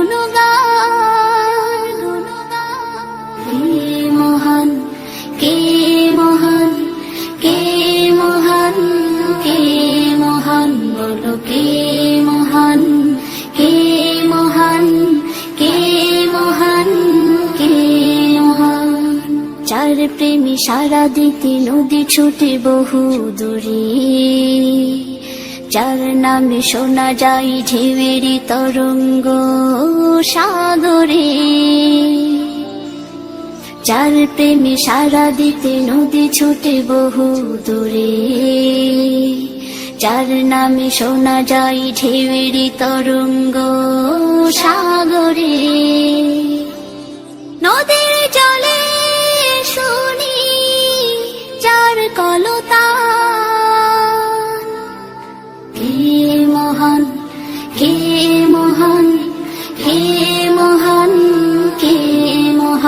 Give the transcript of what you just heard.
গুণগান কে কে মহান কে মহান কে মহান বলো কে মহান কে মহান কে মহান কে মহান চার প্রেমী সারা দিতে নদী ছুটে বহু দূরে যার নামে শোনা যাই ঢেউয়েরই তরঙ্গ সাগরে। যার প্রেমে সারা দিতে নদী ছুটে বহু দূরে। যার নামে শোনা যাই ঢেউয়েরই তরঙ্গ সাগরে। নদীর জলে শুনি, যার কলতা 天。